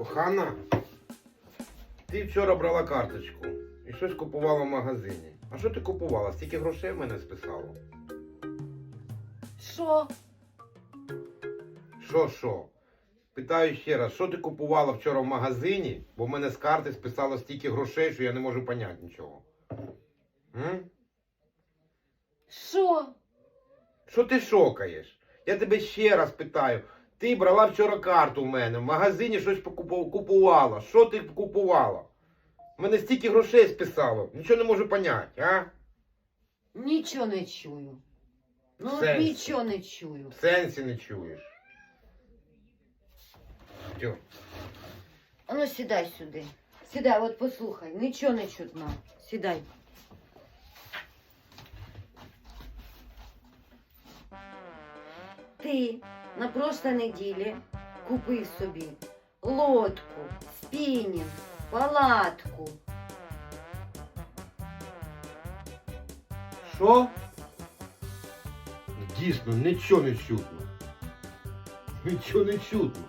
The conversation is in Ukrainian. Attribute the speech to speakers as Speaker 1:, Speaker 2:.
Speaker 1: Кохана, ти вчора брала карточку і щось купувала в магазині. А що ти купувала? Стільки грошей в мене списало.
Speaker 2: Що?
Speaker 1: Що, що? Питаю ще раз, що ти купувала вчора в магазині, бо в мене з карти списало стільки грошей, що я не можу поняти нічого. М?
Speaker 2: Що?
Speaker 1: Що ти шокаєш? Я тебе ще раз питаю. Ти брала вчора карту в мене, в магазині щось купувала. Що ти купувала? Мене стільки грошей списало. Нічого не можу поняти, а?
Speaker 2: Нічого не чую. Ну, от
Speaker 1: Сенсі.
Speaker 2: нічого не чую.
Speaker 1: В сенсі не чуєш. Тьо.
Speaker 2: А ну сідай сюди. Сідай, от послухай, нічого не чутно. Сідай. Ти на прошлой неділі купив собі лодку, спінінг, палатку.
Speaker 1: Що? Дійсно, нічого не чутно. Нічого не чутно.